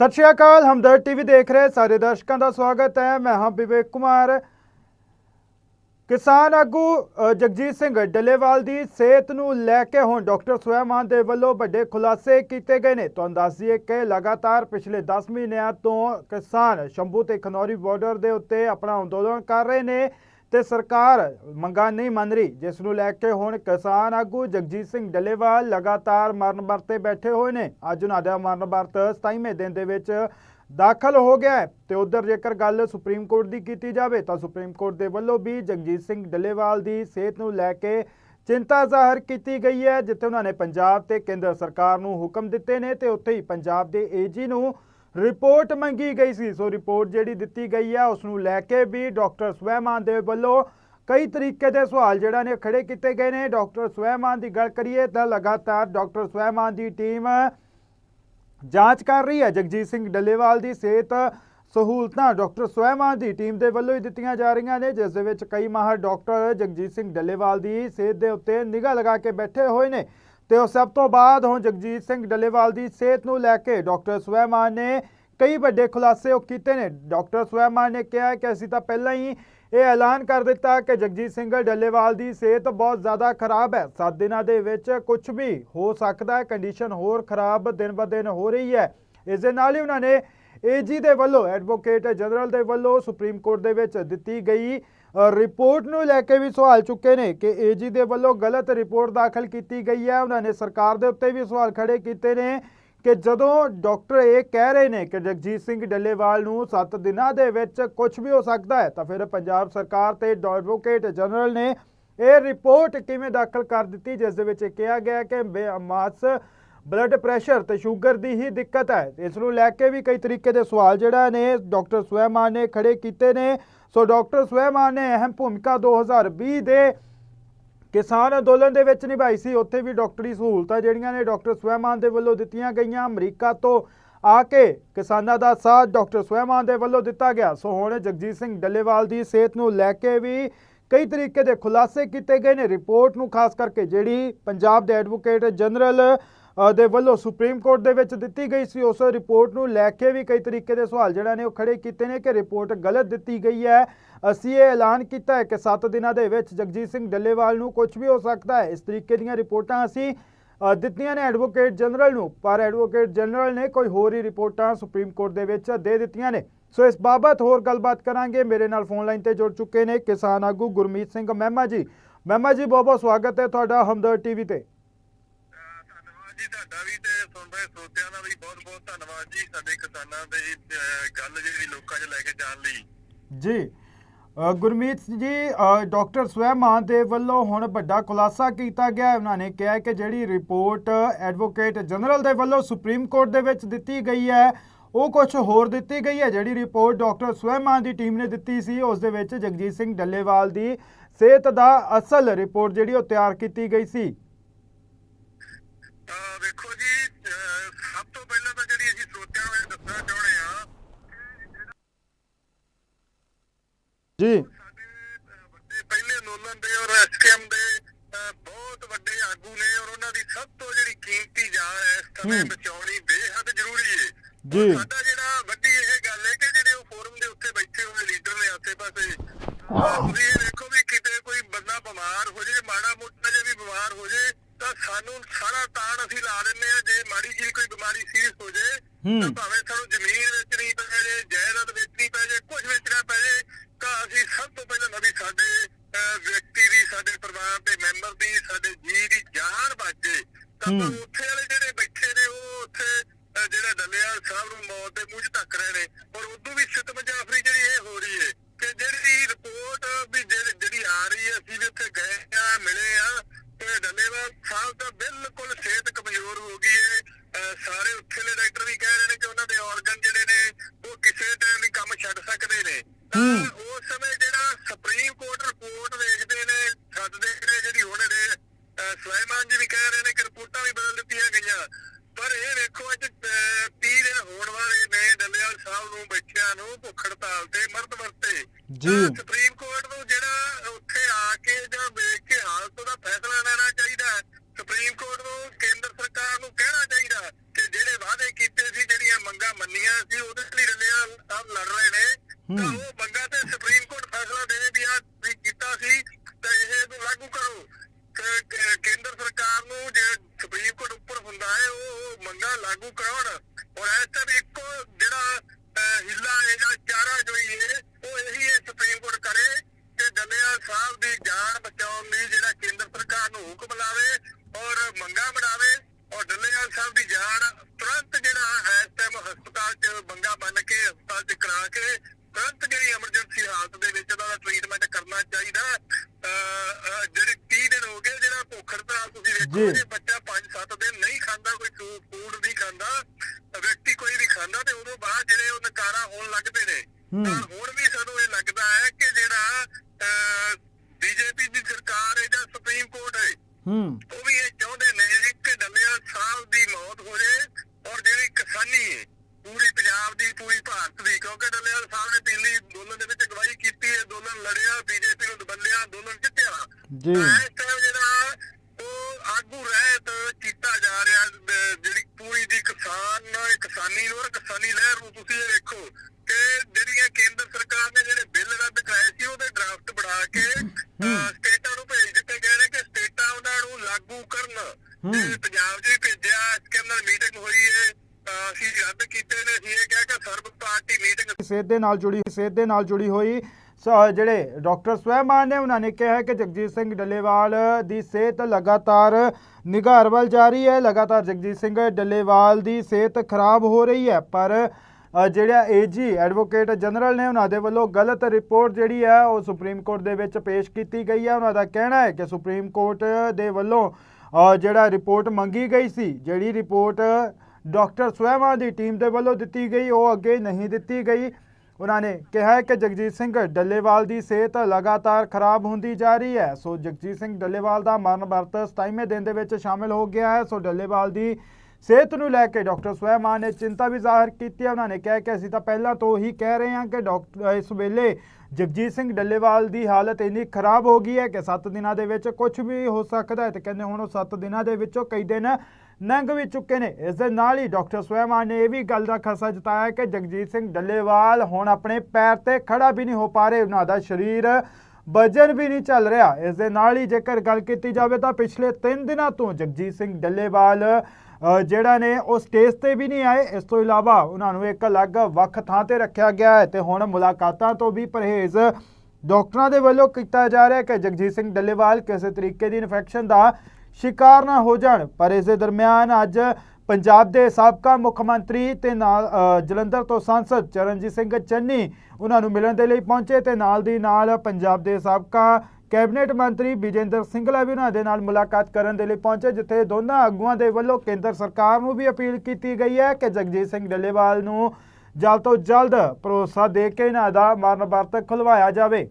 ਸਤਿ ਸ਼੍ਰੀ ਅਕਾਲ ਹਮਦਰ ਟੀਵੀ ਦੇਖ ਰਹੇ ਸਾਰੇ ਦਰਸ਼ਕਾਂ ਦਾ ਸਵਾਗਤ ਹੈ। ਮੈਂ ਹਾਂ ਵਿਵੇਕ ਕੁਮਾਰ। ਕਿਸਾਨ ਆਗੂ ਜਗਜੀਤ ਸਿੰਘ ਡੱਲੇਵਾਲ ਦੀ ਸਿਹਤ ਨੂੰ ਲੈ ਕੇ ਹੁਣ ਡਾਕਟਰ ਸੁਹਿਮਾਨ ਦੇ ਵੱਲੋਂ ਵੱਡੇ ਖੁਲਾਸੇ ਕੀਤੇ ਗਏ ਨੇ। ਤੁਹਾਨੂੰ ਦੱਸ ਦਈਏ ਕਿ ਲਗਾਤਾਰ ਪਿਛਲੇ 10 ਮਹੀਨਿਆਂ ਤੋਂ ਕਿਸਾਨ ਸ਼ੰਭੂ ਤੇ ਖਨੌਰੀ ਬਾਰਡਰ ਦੇ ਉੱਤੇ ਆਪਣਾ ਅੰਦੋਲਨ ਕਰ ਰਹੇ ਨੇ। ਤੇ ਸਰਕਾਰ ਮੰਗਾਂ ਨਹੀਂ ਮੰਨ ਰਹੀ, ਜਿਸ ਨੂੰ ਲੈ ਕੇ ਹੁਣ ਕਿਸਾਨ ਆਗੂ ਜਗਜੀਤ ਸਿੰਘ ਡੱਲੇਵਾਲ ਲਗਾਤਾਰ ਮਰਨ ਵਰਤੇ ਬੈਠੇ ਹੋਏ ਨੇ। ਅੱਜ ਉਹਨਾਂ ਦਾ ਮਰਨ ਵਰਤ 27ਵੇਂ ਦਿਨ ਦੇ ਵਿੱਚ ਦਾਖਲ ਹੋ ਗਿਆ ਹੈ ਤੇ ਉਧਰ ਜੇਕਰ ਗੱਲ ਸੁਪਰੀਮ ਕੋਰਟ ਦੀ ਕੀਤੀ ਜਾਵੇ ਤਾਂ ਸੁਪਰੀਮ ਕੋਰਟ ਦੇ ਵੱਲੋਂ ਵੀ ਜਗਜੀਤ ਸਿੰਘ ਡੱਲੇਵਾਲ ਦੀ ਸਿਹਤ ਨੂੰ ਲੈ ਕੇ ਚਿੰਤਾ ਜ਼ਾਹਰ ਕੀਤੀ ਗਈ ਹੈ, ਜਿੱਥੇ ਉਹਨਾਂ ਨੇ ਪੰਜਾਬ ਤੇ ਕੇਂਦਰ ਸਰਕਾਰ ਨੂੰ ਹੁਕਮ ਦਿੱਤੇ ਨੇ ਤੇ ਉੱਥੇ ਹੀ ਪੰਜਾਬ ਦੇ ਏਜੀ ਨੂੰ ਰਿਪੋਰਟ ਮੰਗੀ ਗਈ ਸੀ। ਸੋ ਰਿਪੋਰਟ ਜਿਹੜੀ ਦਿੱਤੀ ਗਈ ਹੈ ਉਸ ਨੂੰ ਲੈ ਕੇ ਵੀ ਡਾਕਟਰ ਸਵੈਮਾਨ ਦੇ ਵੱਲੋਂ ਕਈ ਤਰੀਕੇ ਦੇ ਸਵਾਲ ਜਿਹੜਾ ਨੇ ਖੜੇ ਕੀਤੇ ਗਏ ਨੇ। ਡਾਕਟਰ ਸਵੈਮਾਨ ਦੀ ਗੱਲ ਕਰੀਏ ਤਾਂ ਲਗਾਤਾਰ ਡਾਕਟਰ ਸਵੈਮਾਨ ਦੀ ਟੀਮ ਜਾਂਚ ਕਰ ਰਹੀ ਹੈ। ਜਗਜੀਤ ਸਿੰਘ ਡੱਲੇਵਾਲ ਦੀ ਸਿਹਤ ਸਹੂਲਤਾਂ ਡਾਕਟਰ ਸਵੈਮਾਨ ਦੀ ਟੀਮ ਦੇ ਵੱਲੋਂ ਹੀ ਦਿੱਤੀਆਂ ਜਾ ਰਹੀਆਂ ਨੇ, ਜਿਸ ਦੇ ਵਿੱਚ ਕਈ ਮਾਹਰ ਡਾਕਟਰ ਜਗਜੀਤ ਸਿੰਘ ਡੱਲੇਵਾਲ ਦੀ ਸਿਹਤ ਦੇ ਉੱਤੇ ਨਿਗਾਹ ਲਗਾ ਕੇ ਬੈਠੇ ਹੋਏ ਨੇ। ਤੇ ਉਹ ਸਭ ਤੋਂ ਬਾਅਦ ਹੁਣ ਜਗਜੀਤ ਸਿੰਘ ਡੱਲੇਵਾਲ ਦੀ ਸਿਹਤ ਨੂੰ ਲੈ ਕੇ ਡਾਕਟਰ ਸਵੈਮਾਨ ਨੇ ਕਈ ਵੱਡੇ ਖੁਲਾਸੇ ਉਹ ਕੀਤੇ ਨੇ। ਡਾਕਟਰ ਸਵੈਮਾਨ ਨੇ ਕਿਹਾ ਕਿ ਅਸੀਂ ਤਾਂ ਪਹਿਲਾਂ ਹੀ ਇਹ ਐਲਾਨ ਕਰ ਦਿੱਤਾ ਕਿ ਜਗਜੀਤ ਸਿੰਘ ਡੱਲੇਵਾਲ ਦੀ ਸਿਹਤ ਬਹੁਤ ਜ਼ਿਆਦਾ ਖਰਾਬ ਹੈ। 7 ਦਿਨਾਂ ਦੇ ਵਿੱਚ ਕੁਝ ਵੀ ਹੋ ਸਕਦਾ ਹੈ ਕੰਡੀਸ਼ਨ ਹੋਰ ਖਰਾਬ ਦਿਨ ਬ ਦਿਨ ਹੋ ਰਹੀ ਹੈ। ਇਸ ਦੇ ਨਾਲ ਹੀ ਉਹਨਾਂ ਨੇ ਏਜੀ ਦੇ ਵੱਲੋਂ ਐਡਵੋਕੇਟ ਜਨਰਲ ਦੇ ਵੱਲੋਂ ਸੁਪਰੀਮ ਕੋਰਟ ਦੇ ਵਿੱਚ ਦਿੱਤੀ ਗਈ ਰਿਪੋਰਟ ਨੂੰ ਲੈ ਕੇ ਵੀ ਸਵਾਲ ਚੁੱਕੇ ਨੇ ਕਿ ਏਜੀ ਦੇ ਵੱਲੋਂ ਗਲਤ ਰਿਪੋਰਟ ਦਾਖਲ ਕੀਤੀ ਗਈ ਹੈ। ਉਹਨਾਂ ਨੇ ਸਰਕਾਰ ਦੇ ਉੱਤੇ ਵੀ ਸਵਾਲ ਖੜੇ ਕੀਤੇ ਨੇ ਕਿ ਜਦੋਂ ਡਾਕਟਰ ਇਹ ਕਹਿ ਰਹੇ ਨੇ ਕਿ ਜਗਜੀਤ ਸਿੰਘ ਡੱਲੇਵਾਲ ਨੂੰ 7 ਦਿਨਾਂ ਦੇ ਵਿੱਚ ਕੁਝ ਵੀ ਹੋ ਸਕਦਾ ਹੈ, ਤਾਂ ਫਿਰ ਪੰਜਾਬ ਸਰਕਾਰ ਤੇ ਐਡਵੋਕੇਟ ਜਨਰਲ ਨੇ ਇਹ ਰਿਪੋਰਟ ਕਿਵੇਂ ਦਾਖਲ ਕਰ ਦਿੱਤੀ, ਜਿਸ ਦੇ ਵਿੱਚ ਕਿਹਾ ਗਿਆ ਕਿ ਬੇ- ਮਾਸ ਬਲੱਡ ਪ੍ਰੈਸ਼ਰ ਤੇ ਸ਼ੂਗਰ ਦੀ ਹੀ ਦਿੱਕਤ ਹੈ। ਇਸ ਨੂੰ ਲੈ ਕੇ ਵੀ ਕਈ ਤਰੀਕੇ ਦੇ ਸਵਾਲ ਜਿਹੜਾ ਨੇ, ਡਾਕਟਰ ਸੁਹਿਮਾਨ ਨੇ ਖੜੇ ਕੀਤੇ ਨੇ। ਸੋ ਡਾਕਟਰ ਸੁਹਿਮਾਨ ਨੇ ਅਹਿਮ ਭੂਮਿਕਾ 2020 ਦੇ ਕਿਸਾਨ ਅੰਦੋਲਨ ਦੇ ਵਿੱਚ ਨਿਭਾਈ ਸੀ। ਉੱਥੇ ਵੀ ਡਾਕਟਰੀ ਸਹੂਲਤਾਂ ਜਿਹੜੀਆਂ ਨੇ ਡਾਕਟਰ ਸੁਹਿਮਾਨ ਦੇ ਵੱਲੋਂ ਦਿੱਤੀਆਂ ਗਈਆਂ। ਅਮਰੀਕਾ ਤੋਂ ਆ ਕੇ ਕਿਸਾਨਾਂ ਦਾ ਸਾਥ ਡਾਕਟਰ ਸੁਹਿਮਾਨ ਦੇ ਵੱਲੋਂ ਦਿੱਤਾ ਗਿਆ। ਸੋ ਹੁਣ ਜਗਜੀਤ ਸਿੰਘ ਡੱਲੇਵਾਲ ਦੀ ਸਿਹਤ ਨੂੰ ਲੈ ਕੇ ਵੀ ਕਈ ਤਰੀਕੇ ਦੇ ਖੁਲਾਸੇ ਕੀਤੇ ਗਏ ਨੇ। ਰਿਪੋਰਟ ਨੂੰ ਖਾਸ ਕਰਕੇ ਜਿਹੜੀ ਪੰਜਾਬ ਦੇ ਐਡਵੋਕੇਟ ਜਨਰਲ ਦੇ ਵੱਲੋਂ ਸੁਪਰੀਮ ਕੋਰਟ ਦੇ ਵਿੱਚ ਦਿੱਤੀ ਗਈ ਸੀ। ਉਸ ਰਿਪੋਰਟ ਨੂੰ ਲੈ ਕੇ ਵੀ ਕਈ ਤਰੀਕੇ ਦੇ ਸਵਾਲ ਜਿਹੜਾ ਨੇ ਉਹ ਖੜੇ ਕੀਤੇ ਨੇ ਕਿ ਰਿਪੋਰਟ ਗਲਤ ਦਿੱਤੀ ਗਈ ਹੈ। ਅਸੀਂ ਇਹ ਐਲਾਨ ਕੀਤਾ ਹੈ ਕਿ 7 ਦਿਨਾਂ ਦੇ ਵਿੱਚ ਜਗਜੀਤ ਸਿੰਘ ਡੱਲੇਵਾਲ ਨੂੰ ਕੁਝ ਵੀ ਹੋ ਸਕਦਾ ਹੈ। ਇਸ ਤਰੀਕੇ ਦੀਆਂ ਰਿਪੋਰਟਾਂ ਅਸੀਂ ਦਿੱਤੀਆਂ ਨੇ ਐਡਵੋਕੇਟ ਜਨਰਲ ਨੂੰ, ਪਰ ਐਡਵੋਕੇਟ ਜਨਰਲ ਨੇ ਕੋਈ ਹੋਰ ਹੀ ਰਿਪੋਰਟਾਂ ਸੁਪਰੀਮ ਕੋਰਟ ਦੇ ਵਿੱਚ ਦੇ ਦਿੱਤੀਆਂ ਨੇ। ਸੋ ਇਸ ਬਾਬਤ ਹੋਰ ਗੱਲਬਾਤ ਕਰਾਂਗੇ। ਮੇਰੇ ਨਾਲ ਫੋਨ ਲਾਈਨ ਤੇ ਜੁੜ ਚੁੱਕੇ ਨੇ ਕਿਸਾਨ ਆਗੂ ਗੁਰਮੀਤ ਸਿੰਘ ਮਹਿਮਾ ਜੀ। ਮਹਿਮਾ ਜੀ ਬਹੁਤ ਬਹੁਤ ਸਵਾਗਤ ਹੈ ਤੁਹਾਡਾ ਹਮਦਰ ਟੀਵੀ ਤੇ ਅਹ ਧੰਨਵਾਦ ਜੀ ਤੁਹਾਡਾ ਵੀ ਤੇ ਸੁਣ ਰਹੇ ਸਰੋਤਿਆਂ ਦਾ ਵੀ ਬਹੁਤ ਬਹੁਤ ਧੰਨਵਾਦ ਜੀ, ਸਾਡੇ ਕਿਸਾਨਾਂ ਦੇ ਗੱਲ ਜਿਹੜੀ ਲੋਕਾਂ 'ਚ ਲੈ ਕੇ ਜਾਣ ਲਈ। ਜੀ ਗੁਰਮੀਤ ਜੀ ਡਾਕਟਰ ਸਵੈ ਮਾਨ ਦੇ ਵੱਲੋਂ ਹੁਣ ਵੱਡਾ ਖੁਲਾਸਾ ਕੀਤਾ ਗਿਆ ਉਹਨਾਂ ਨੇ ਕਿਹਾ ਕਿ ਜਿਹੜੀ ਰਿਪੋਰਟ ਐਡਵੋਕੇਟ ਜਨਰਲ ਦੇ ਵੱਲੋਂ ਸੁਪਰੀਮ ਕੋਰਟ ਦੇ ਵਿੱਚ ਦਿੱਤੀ ਗਈ ਹੈ, ਉਹ ਕੁਝ ਹੋਰ ਦਿੱਤੀ ਗਈ ਹੈ। ਜਿਹੜੀ ਰਿਪੋਰਟ ਡਾਕਟਰ ਸਵੈਮਾਨ ਦੀ ਟੀਮ ਨੇ ਦਿੱਤੀ ਸੀ, ਉਸ ਦੇ ਵਿੱਚ ਜਗਜੀਤ ਸਿੰਘ ਡੱਲੇਵਾਲ ਦੀ ਸਿਹਤ ਦਾ ਅਸਲ ਰਿਪੋਰਟ ਜਿਹੜੀ ਉਹ ਤਿਆਰ ਕੀਤੀ ਗਈ ਸੀ ਅਹ, ਵੇਖੋ ਜੀ ਅਹ, ਸਭ ਤੋਂ ਪਹਿਲਾਂ ਤਾਂ ਜਿਹੜੀ ਅਸੀਂ ਸਰੋਤਿਆਂ ਨੂੰ ਇਹ ਦੱਸਣਾ ਚਾਹੁੰਦੇ ਆ ਜੀ ਪਹਿਲੇ ਅੰਦੋਲਨ ਦੇ ਔਰ ਐਸਕੇਐਮ ਦੇ ਅਹ, ਬਹੁਤ ਵੱਡੇ ਆਗੂ ਨੇ ਔਰ ਉਹਨਾਂ ਦੀ ਸਭ ਤੋਂ ਜਿਹੜੀ ਕੀਮਤੀ ਜਾਨ ਹੈ ਇਸ ਸਮੇਂ ਹੂੰ। ਬਚਾਉਣੀ ਬੇਹੱਦ ਜ਼ਰੂਰੀ ਹੈ ਜੀ। ਸਾਡਾ ਜਿਹੜਾ ਵੱਡੀ ਇਹ ਗੱਲ ਹੈ ਕਿ ਜਿਹੜੇ ਉਹ ਫੋਰਮ ਦੇ ਉੱਤੇ ਬੈਠੇ ਹੋਏ ਲੀਡਰ ਨੇ ਆਸੇ-ਪਾਸੇ ਅਹ, ਤੁਸੀਂ ਇਹ ਦੇਖੋ ਵੀ ਕਿਤੇ ਕੋਈ ਬੰਦਾ ਬਿਮਾਰ ਹੋ ਜੇ ਮਾੜਾ ਮੋਟਾ ਜੇ ਵੀ ਬਿਮਾਰ ਹੋ ਜੇ ਤਾਂ ਸਾਨੂੰ ਸਾਰਾ ਤਾਣ ਅਸੀਂ ਲਾ ਦਿੰਦੇ ਆ ਜੇ ਮਾੜੀ ਜਿਹੀ ਕੋਈ ਬਿਮਾਰੀ ਸੀਰੀਅਸ ਹੋ ਜੇ ਹੂੰ। ਤਾਂ ਭਾਵੇਂ ਸਾਨੂੰ ਤਾਂ। ਪਰ ਉੱਥੇ ਵਾਲੇ ਜਿਹੜੇ ਬੈਠੇ ਨੇ ਉਹ ਉੱਥੇ ਅਹ, ਜਿਹੜਾ ਡੱਲੇਵਾਲ ਸਾਹਿਬ ਨੂੰ ਮੌਤ ਦੇ ਮੂੰਹ 'ਚ ਧੱਕ ਰਹੇ ਨੇ। ਔਰ ਉਦੋਂ ਵੀ ਸਿਤਮ ਜਾਫਰੀ ਜਿਹੜੀ ਇਹ ਹੋ ਰਹੀ ਹੈ ਕਿ ਜਿਹੜੀ ਰਿਪੋਰਟ ਵੀ ਜਿਹੜੀ ਜਿਹੜੀ ਆ ਰਹੀ ਹੈ ਅਸੀਂ ਵੀ ਉੱਥੇ ਗਏ ਆ ਮਿਲੇ ਆ ਤੇ ਡੱਲੇਵਾਲ ਸਾਹਿਬ ਦਾ ਬਿਲਕੁਲ ਸਿਹਤ ਕਮਜ਼ੋਰ ਹੋ ਗਈ ਹੈ ਅਹ, ਸਾਰੇ ਉੱਥੇ ਦੇ ਡਾਕਟਰ ਵੀ ਕਹਿ ਰਹੇ ਨੇ ਕਿ ਉਹਨਾਂ ਦੇ ਆਰਗਨ ਜਿਹੜੇ ਨੇ ਉਹ ਕਿਸੇ ਟਾਈਮ ਵੀ ਕੰਮ ਛੱਡ ਸਕਦੇ ਨੇ। ਤਾਂ ਹੂੰ। ਉਸ ਸਮੇਂ ਜਿਹੜਾ ਸੁਪਰੀਮ ਕੋਰਟ ਰਿਪੋਰਟ ਵੇਖਦੇ ਨੇ ਸੱਦਦੇ ਨੇ ਜਿਹੜੀ ਹੁਣ ਦੇ ਅਹ, ਸੁਲੇਮਾਨ ਜੀ ਵੀ ਕਹਿ ਰਹੇ ਨੇ ਕਿ ਰਿਪੋਰਟਾਂ ਵੀ ਬਦਲ ਦਿੱਤੀਆਂ ਗਈਆਂ ਪਰ ਇਹ ਵੇਖੋ ਅੱਜ 30 ਦਿਨ ਹੋਣ ਵਾਲੇ ਨੇ ਡੱਲੇਵਾਲ ਸਾਹਿਬ ਨੂੰ ਬੈਠਿਆਂ ਨੂੰ ਭੁੱਖ ਹੜਤਾਲ ਤੇ ਮਰਦ ਵਰਤੇ ਜੀ। ਤਾਂ ਸੁਪਰੀਮ ਕੋਰਟ ਨੂੰ ਜਿਹੜਾ ਉੱਥੇ ਆ ਕੇ ਜਾਂ ਵੇਖ ਕੇ ਹਾਲਤ ਦਾ ਫੈਸਲਾ ਲੈਣਾ ਚਾਹੀਦਾ ਹੈ। ਸੁਪਰੀਮ ਕੋਰਟ ਨੂੰ ਕੇਂਦਰ ਸਰਕਾਰ ਨੂੰ ਕਹਿਣਾ ਚਾਹੀਦਾ ਕਿ ਜਿਹੜੇ ਵਾਅਦੇ ਕੀਤੇ ਸੀ ਜਿਹੜੀਆਂ ਮੰਗਾਂ ਮੰਨੀਆਂ ਰਿਹਾ ਸੀ ਉਹਦੇ ਲਈ ਡੱਲੇਵਾਲ ਸਾਹਿਬ ਲੜ ਰਹੇ ਨੇ ਤਾਂ ਹੂੰ। ਉਹ ਮੰਗਾ ਤੇ ਸੁਪਰੀਮ ਕੋਰਟ ਫੈਸਲਾ ਦੇਵੇ ਵੀ ਆ ਵੀ ਕੀਤਾ ਸੀ ਤਾਂ ਇਹ ਨੂੰ ਲਾਗੂ ਕਰੋ? ਕੇਂਦਰ ਸਰਕਾਰ ਨੂੰ ਜੇ ਸੁਪਰੀਮ ਕੋਰਟ ਉੱਪਰ ਹੁੰਦਾ ਹੈ, ਉਹ ਮੰਗਾ ਲਾਗੂ ਕਰਾਉਣ। ਔਰ ਇਸ ਟਾਈਮ ਇੱਕੋ ਜਿਹੜਾ ਹਿੱਲਾ ਹੈ ਜਾਂ ਚਾਰਾ ਜੋਈ ਹੈ ਉਹ ਇਹੀ ਹੈ ਸੁਪਰੀਮ ਕੋਰਟ ਕਰੇ ਕਿ ਡੱਲੇਵਾਲ ਸਾਹਿਬ ਦੀ ਜਾਨ ਬਚਾਉਣ ਲਈ ਜਿਹੜਾ ਕੇਂਦਰ ਸਰਕਾਰ ਨੂੰ ਹੁਕਮ ਲਾਵੇ ਔਰ ਮੰਗਾ ਬਣਾਵੇ ਔਰ ਡੱਲੇਵਾਲ ਸਾਹਿਬ ਦੀ ਜਾਨ ਤੁਰੰਤ ਜਿਹੜਾ ਇਸ ਟਾਈਮ ਹਸਪਤਾਲ 'ਚ ਮੰਗਾ ਬਣ ਕੇ, ਹਸਪਤਾਲ 'ਚ ਕਰਾ ਕੇ ਤੁਰੰਤ ਜਿਹੜੀ ਐਮਰਜੈਂਸੀ ਹਾਲਤ ਦੇ ਵਿੱਚ ਉਹਦਾ ਟ੍ਰੀਟਮੈਂਟ ਕਰਨਾ ਚਾਹੀਦਾ। ਜਿਹੜੇ 30 ਦਿਨ ਹੋ ਗਏ ਜਿਹੜਾ ਭੁੱਖ ਹੜਤਾਲ ਤੁਸੀਂ ਵੇਖੋ। ਜੇ ਬੱਚਾ 5-7 ਦਿਨ ਨਹੀਂ ਖਾਂਦਾ ਕੋਈ ਫੂਡ ਨਹੀਂ ਖਾਂਦਾ ਵਿਅਕਤੀ ਕੋਈ ਵੀ ਖਾਂਦਾ ਤੇ ਉਦੋਂ ਬਾਅਦ ਜਿਹੜੇ ਉਹ ਨਕਾਰਾ ਹੋਣ ਲੱਗਦੇ ਨੇ ਹੂੰ। ਤਾਂ ਹੁਣ ਵੀ ਸਾਨੂੰ ਇਹ ਲੱਗਦਾ ਹੈ ਕਿ ਜਿਹੜਾ ਬੀਜੇਪੀ ਦੀ ਸਰਕਾਰ ਹੈ ਜਾਂ ਸੁਪਰੀਮ ਕੋਰਟ ਹੈ ਹੂੰ ਉਹ ਵੀ ਇਹ ਚਾਹੁੰਦੇ ਨੇ ਕਿ ਡੱਲੇਵਾਲ ਸਾਹਿਬ ਦੀ ਮੌਤ ਹੋ ਜਾਏ ਔਰ ਜਿਹੜੀ ਕਿਸਾਨੀ ਹੈ ਪੂਰੀ ਪੰਜਾਬ ਦੀ ਪੂਰੀ ਭਾਰਤ ਦੀ ਕਿਉਂਕਿ ਡੱਲੇਵਾਲ ਸਾਹਿਬ ਨੇ ਦਿੱਲੀ ਅੰਦੋਲਨ ਦੇ ਵਿੱਚ ਅਗਵਾਈ ਕੀਤੀ ਹੈ ਅੰਦੋਲਨ ਲੜਿਆ ਬੀਜੇਪੀ ਨੂੰ ਦਬਲਿਆ ਅੰਦੋਲਨ ਜਿੱਤਿਆ ਜੀ। ਇਸ ਟਾਈਮ ਜਿਹੜਾ ਉਹ ਆਗੂ ਰਹਿਤ ਕੀਤਾ ਜਾ ਰਿਹਾ ਅਹ ਜਿਹੜੀ ਪੂਰੀ ਦੀ ਕਿਸਾਨ ਕਿਸਾਨੀ ਨੂੰ ਔਰ ਕਿਸਾਨੀ ਲਹਿਰ ਨੂੰ ਤੁਸੀਂ ਇਹ ਵੇਖੋ ਕਿ ਜਿਹੜੀਆਂ ਕੇਂਦਰ ਸਰਕਾਰ ਨੇ ਜਿਹੜੇ ਬਿੱਲ ਰੱਦ ਕਰਾਏ ਸੀ ਉਹਦੇ ਡਰਾਫਟ ਬਣਾ ਕੇ ਅਹ, ਸਟੇਟਾਂ ਨੂੰ ਭੇਜ ਦਿੱਤੇ ਗਏ ਨੇ ਕਿ ਸਟੇਟਾਂ ਉਹਨਾਂ ਨੂੰ ਲਾਗੂ ਕਰਨ। ਤੇ ਪੰਜਾਬ 'ਚ ਵੀ ਭੇਜਿਆ ਇਸ ਨਾਲ ਮੀਟਿੰਗ ਹੋਈ ਹੈ ਅਹ, ਅਸੀਂ ਰੱਦ ਕੀਤੇ ਨੇ ਅਸੀਂ ਇਹ ਕਿਹਾ ਕਿ ਸਰਬ ਪਾਰਟੀ ਮੀਟਿੰਗ ਸਿਹਤ ਦੇ ਨਾਲ ਜੁੜੀ ਸਿਹਤ ਦੇ ਨਾਲ ਜੁੜੀ ਹੋਈ। ਜਿਹੜੇ ਡਾਕਟਰ ਸਵੈਮਾਨ ਨੇ ਉਹਨਾਂ ਨੇ ਕਿਹਾ ਹੈ ਕਿ ਜਗਜੀਤ ਸਿੰਘ ਡੱਲੇਵਾਲ ਦੀ ਸਿਹਤ ਲਗਾਤਾਰ ਨਿਗਾਰ ਵੱਲ ਜਾਰੀ ਹੈ। ਲਗਾਤਾਰ ਜਗਜੀਤ ਸਿੰਘ ਡੱਲੇਵਾਲ ਦੀ ਸਿਹਤ ਖਰਾਬ ਹੋ ਰਹੀ ਹੈ ਪਰ ਅ, ਜਿਹੜਾ ਏਜੀ ਐਡਵੋਕੇਟ ਜਨਰਲ ਨੇ ਉਹਨਾਂ ਦੇ ਵੱਲੋਂ ਗਲਤ ਰਿਪੋਰਟ ਜਿਹੜੀ ਹੈ ਉਹ ਸੁਪਰੀਮ ਕੋਰਟ ਦੇ ਵਿੱਚ ਪੇਸ਼ ਕੀਤੀ ਗਈ ਹੈ। ਉਹਨਾਂ ਦਾ ਕਹਿਣਾ ਹੈ ਕਿ ਸੁਪਰੀਮ ਕੋਰਟ ਦੇ ਵੱਲੋਂ ਜਿਹੜਾ ਰਿਪੋਰਟ ਮੰਗੀ ਗਈ ਸੀ ਜਿਹੜੀ ਰਿਪੋਰਟ ਡਾਕਟਰ ਸਵੈਮਾ ਦੀ ਟੀਮ ਦੇ ਵੱਲੋਂ ਦਿੱਤੀ ਗਈ ਉਹ ਅੱਗੇ ਨਹੀਂ ਦਿੱਤੀ ਗਈ। ਉਹਨਾਂ ਨੇ ਕਿਹਾ ਕਿ ਜਗਜੀਤ ਸਿੰਘ ਡੱਲੇਵਾਲ ਦੀ ਸਿਹਤ ਲਗਾਤਾਰ ਖਰਾਬ ਹੁੰਦੀ ਜਾ ਰਹੀ ਹੈ। ਸੋ ਜਗਜੀਤ ਸਿੰਘ ਡੱਲੇਵਾਲ ਦਾ ਮਰਨ ਵਰਤ 27ਵੇਂ ਦਿਨ ਦੇ ਵਿੱਚ ਸ਼ਾਮਿਲ ਹੋ ਗਿਆ ਹੈ। ਸੋ ਡੱਲੇਵਾਲ ਦੀ ਸਿਹਤ ਨੂੰ ਲੈ ਕੇ ਡਾਕਟਰ ਸਵੈਮਾਨ ਨੇ ਚਿੰਤਾ ਵੀ ਜ਼ਾਹਰ ਕੀਤੀ ਹੈ। ਉਹਨਾਂ ਨੇ ਕਿਹਾ ਕਿ ਅਸੀਂ ਤਾਂ ਪਹਿਲਾਂ ਤੋਂ ਹੀ ਕਹਿ ਰਹੇ ਹਾਂ ਕਿ ਡਾਕਟਰ ਇਸ ਵੇਲੇ ਜਗਜੀਤ ਸਿੰਘ ਡੱਲੇਵਾਲ ਦੀ ਹਾਲਤ ਇੰਨੀ ਖਰਾਬ ਹੋ ਗਈ ਹੈ ਕਿ 7 ਦਿਨਾਂ ਦੇ ਵਿੱਚ ਕੁਝ ਵੀ ਹੋ ਸਕਦਾ ਹੈ ਤੇ ਕਹਿੰਦੇ ਹੁਣ ਉਹ 7 ਦਿਨਾਂ ਦੇ ਵਿੱਚੋਂ ਕਈ ਦਿਨ ਲੰਘ ਵੀ ਚੁੱਕੇ ਨੇ। ਇਸ ਦੇ ਨਾਲ ਹੀ ਡਾਕਟਰ ਸਵੈਮਾਨ ਨੇ ਇਹ ਵੀ ਗੱਲ ਦਾ ਖਸਾ ਜਤਾਇਆ ਕਿ ਜਗਜੀਤ ਸਿੰਘ ਡੱਲੇਵਾਲ ਹੁਣ ਆਪਣੇ ਪੈਰ ਤੇ ਖੜਾ ਵੀ ਨਹੀਂ ਹੋ ਪਾ ਰਹੇ। ਉਹਨਾਂ ਦਾ ਸਰੀਰ ਵਜਨ ਵੀ ਨਹੀਂ ਚੱਲ ਰਿਹਾ। ਇਸ ਦੇ ਨਾਲ ਹੀ ਜੇਕਰ ਗੱਲ ਕੀਤੀ ਜਾਵੇ ਤਾਂ ਪਿਛਲੇ 3 ਦਿਨਾਂ ਤੋਂ ਜਗਜੀਤ ਸਿੰਘ ਡੱਲੇਵਾਲ ਜਿਹੜਾ ਨੇ ਉਹ ਸਟੇਜ ਤੇ ਵੀ ਨਹੀਂ ਆਏ। ਇਸ ਤੋਂ ਇਲਾਵਾ ਉਹਨਾਂ ਨੂੰ ਇੱਕ ਅਲੱਗ ਵੱਖ ਥਾਂ ਤੇ ਰੱਖਿਆ ਗਿਆ ਹੈ ਤੇ ਹੁਣ ਮੁਲਾਕਾਤਾਂ ਤੋਂ ਵੀ ਪਰਹੇਜ਼ ਡਾਕਟਰਾਂ ਦੇ ਵੱਲੋਂ ਕੀਤਾ ਜਾ ਰਿਹਾ ਹੈ ਕਿ ਜਗਜੀਤ ਸਿੰਘ ਡੱਲੇਵਾਲ ਕਿਸੇ ਤਰੀਕੇ ਦੀ ਇਨਫੈਕਸ਼ਨ ਦਾ ਸ਼ਿਕਾਰ ਨਾ ਹੋ ਜਾਣ। ਪਰ ਇਸ ਦੇ ਦਰਮਿਆਨ ਅੱਜ ਪੰਜਾਬ ਦੇ ਸਾਬਕਾ ਮੁੱਖ ਮੰਤਰੀ ਤੇ ਨਾਲ ਜਲੰਧਰ ਤੋਂ ਸੰਸਦ ਚਰਨਜੀਤ ਸਿੰਘ ਚੰਨੀ ਉਹਨਾਂ ਨੂੰ ਮਿਲਣ ਦੇ ਲਈ ਪਹੁੰਚੇ ਤੇ ਨਾਲ ਦੀ ਨਾਲ ਪੰਜਾਬ ਦੇ ਸਾਬਕਾ ਕੈਬਨਿਟ ਮੰਤਰੀ ਵਿਜੇਂਦਰ ਸਿੰਗਲਾ ਵੀ ਉਹਨਾਂ ਦੇ ਨਾਲ ਮੁਲਾਕਾਤ ਕਰਨ ਦੇ ਲਈ ਪਹੁੰਚੇ, ਜਿੱਥੇ ਦੋਨਾਂ ਆਗੂਆਂ ਦੇ ਵੱਲੋਂ ਕੇਂਦਰ ਸਰਕਾਰ ਨੂੰ ਵੀ ਅਪੀਲ ਕੀਤੀ ਗਈ ਹੈ ਕਿ ਜਗਜੀਤ ਸਿੰਘ ਡੱਲੇਵਾਲ ਨੂੰ ਜਲਦ ਤੋਂ ਜਲਦ ਭਰੋਸਾ ਦੇ ਕੇ ਇਹਨਾਂ ਦਾ ਮਰਨ ਵਰਤ ਖੁਲਵਾਇਆ ਜਾਵੇ।